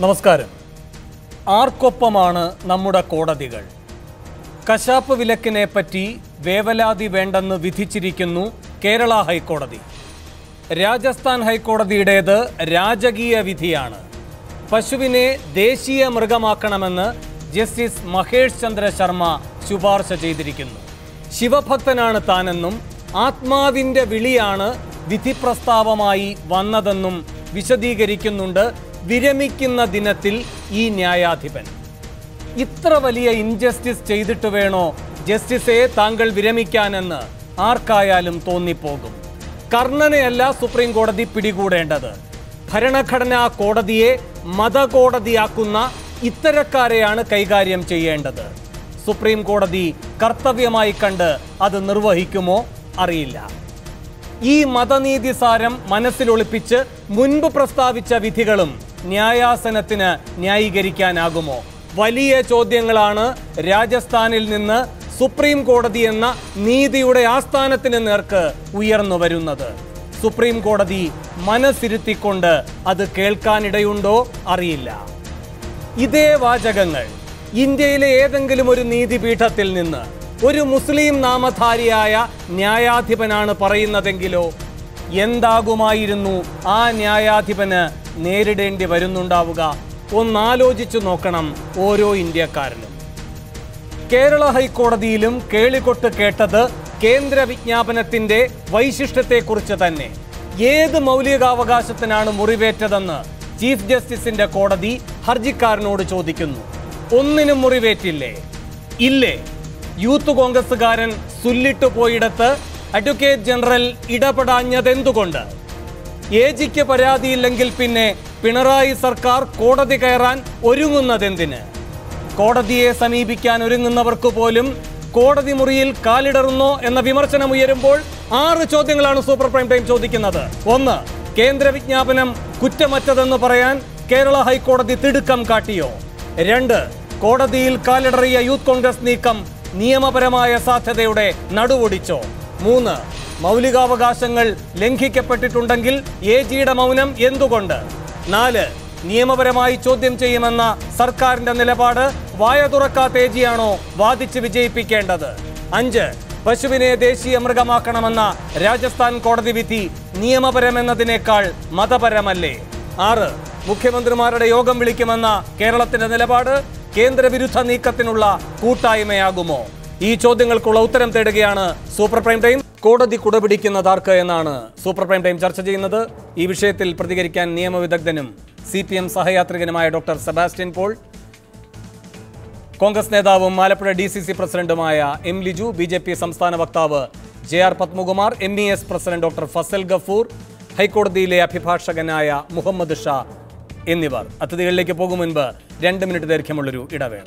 നമസ്കാരം. ആർക്കൊപ്പമാണ് നമ്മുടെ കോടതികൾ? കശാപ്പ് വിലക്കിനെ പറ്റി വേവലാതി വേണ്ടെന്ന് വിധിച്ചിരിക്കുന്നു കേരള ഹൈക്കോടതി. രാജസ്ഥാൻ ഹൈക്കോടതിയുടേത് രാജകീയ വിധിയാണ്. പശുവിനെ ദേശീയ മൃഗമാക്കണമെന്ന് ജസ്റ്റിസ് മഹേഷ് ചന്ദ്ര ശർമ്മ ശുപാർശ ചെയ്തിരിക്കുന്നു. ശിവഭക്തനാണ് താനെന്നും ആത്മാവിന്റെ വിളിയാണ് വിധി പ്രസ്താവമായി വന്നതെന്നും വിശദീകരിക്കുന്നുണ്ട് വിരമിക്കുന്ന ദിനത്തിൽ ഈ ന്യായാധിപൻ. ഇത്ര വലിയ ഇൻജസ്റ്റിസ് ചെയ്തിട്ട് വേണോ ജസ്റ്റിസെ താങ്കൾ വിരമിക്കാനെന്ന് ആർക്കായാലും തോന്നിപ്പോകും. കർണനെയല്ല സുപ്രീം കോടതി പിടികൂടേണ്ടത്. ഭരണഘടനാ കോടതിയെ മതകോടതിയാക്കുന്ന ഇത്തരക്കാരെയാണ് കൈകാര്യം ചെയ്യേണ്ടത്. സുപ്രീം കോടതി കർത്തവ്യമായി കണ്ട് അത് നിർവഹിക്കുമോ അറിയില്ല. ഈ മതനീതി സാരം മനസ്സിലൊളിപ്പിച്ച് മുൻപ് പ്രസ്താവിച്ച വിധികളും ന്യായാസനത്തിന് ന്യായീകരിക്കാനാകുമോ? വലിയ ചോദ്യങ്ങളാണ് രാജസ്ഥാനിൽ നിന്ന് സുപ്രീം കോടതി എന്ന നീതിയുടെ ആസ്ഥാനത്തിന് നേർക്ക് ഉയർന്നു വരുന്നത്. സുപ്രീം കോടതി മനസ്സിരുത്തിക്കൊണ്ട് അത് കേൾക്കാനിടയുണ്ടോ അറിയില്ല. ഇതേ വാചകങ്ങൾ ഇന്ത്യയിലെ ഏതെങ്കിലും ഒരു നീതിപീഠത്തിൽ നിന്ന് ഒരു മുസ്ലിം നാമധാരിയായ ന്യായാധിപനാണ് പറയുന്നതെങ്കിലോ എന്താകുമായിരുന്നു ആ ന്യായാധിപന് നേരിടേണ്ടി വരുന്നുണ്ടാവുക? ഒന്നാലോചിച്ചു നോക്കണം ഓരോ ഇന്ത്യക്കാരനും. കേരള ഹൈക്കോടതിയിലും കേളികൊട്ട് കേട്ടത് കേന്ദ്ര വിജ്ഞാപനത്തിന്റെ വൈശിഷ്ട്യത്തെക്കുറിച്ച് തന്നെ. ഏത് മൗലികാവകാശത്തിനാണ് മുറിവേറ്റതെന്ന് ചീഫ് ജസ്റ്റിസിന്റെ കോടതി ഹർജിക്കാരനോട് ചോദിക്കുന്നു. ഒന്നിനും മുറിവേറ്റില്ലേ? ഇല്ലേ? യൂത്ത് കോൺഗ്രസുകാരൻ സുല്ലിട്ടു പോയിടത്ത് അഡ്വക്കേറ്റ് ജനറൽ ഇടപെടാഞ്ഞതെന്തുകൊണ്ട്? എ ജിക്ക് പരാതിയില്ലെങ്കിൽ പിന്നെ പിണറായി സർക്കാർ കോടതി കയറാൻ ഒരുങ്ങുന്നതെന്തിന്? കോടതിയെ സമീപിക്കാൻ ഒരുങ്ങുന്നവർക്ക് പോലും കോടതി മുറിയിൽ കാലിടറുന്നോ എന്ന വിമർശനം ഉയരുമ്പോൾ ആറ് ചോദ്യങ്ങളാണ് സൂപ്പർ പ്രൈം ടൈം ചോദിക്കുന്നത്. ഒന്ന് കേന്ദ്ര വിജ്ഞാപനം കുറ്റമറ്റതെന്ന് പറയാൻ കേരള ഹൈക്കോടതി തിടുക്കം കാട്ടിയോ? രണ്ട് കോടതിയിൽ കാലിടറിയ യൂത്ത് കോൺഗ്രസ് നീക്കം നിയമപരമായ സാധ്യതയുടെ നടുവൊടിച്ചോ? മൂന്ന് മൗലികാവകാശങ്ങൾ ലംഘിക്കപ്പെട്ടിട്ടുണ്ടെങ്കിൽ എ ജിയുടെ മൗനം എന്തുകൊണ്ട്? നാല് നിയമപരമായി ചോദ്യം ചെയ്യുമെന്ന സർക്കാരിന്റെ നിലപാട് വായ തുറക്കാത്ത എ വാദിച്ച് വിജയിപ്പിക്കേണ്ടത്? അഞ്ച് പശുവിനെ ദേശീയ മൃഗമാക്കണമെന്ന രാജസ്ഥാൻ കോടതി വിധി നിയമപരമെന്നതിനേക്കാൾ മതപരമല്ലേ? ആറ് മുഖ്യമന്ത്രിമാരുടെ യോഗം വിളിക്കുമെന്ന കേരളത്തിന്റെ നിലപാട് കേന്ദ്രവിരുദ്ധ നീക്കത്തിനുള്ള കൂട്ടായ്മയാകുമോ? ഈ ചോദ്യങ്ങൾക്കുള്ള ഉത്തരം തേടുകയാണ് സൂപ്പർ പ്രൈം ടൈം. കോടതി കുടപിടിക്കുന്നതാർക്ക് എന്നാണ് സൂപ്പർ പ്രൈം ടൈം ചർച്ച ചെയ്യുന്നത്. ഈ വിഷയത്തിൽ പ്രതികരിക്കാൻ നിയമവിദഗ്ധനും സി പി എം സഹയാത്രികനുമായ ഡോക്ടർ സെബാസ്റ്റ്യൻ പോൾ കോൺഗ്രസ് നേതാവും ആലപ്പുഴ ഡി സി സി പ്രസിഡന്റുമായ M Liju B J P സംസ്ഥാന വക്താവ് J R Padmakumar M E S president doctor Fazal Gafoor ഹൈക്കോടതിയിലെ അഭിഭാഷകനായ മുഹമ്മദ് ഷാ എന്നിവർ. അതിഥികളിലേക്ക് പോകും മുൻപ് രണ്ട് മിനിറ്റ് ദൈർഘ്യമുള്ളൊരു ഇടവേള.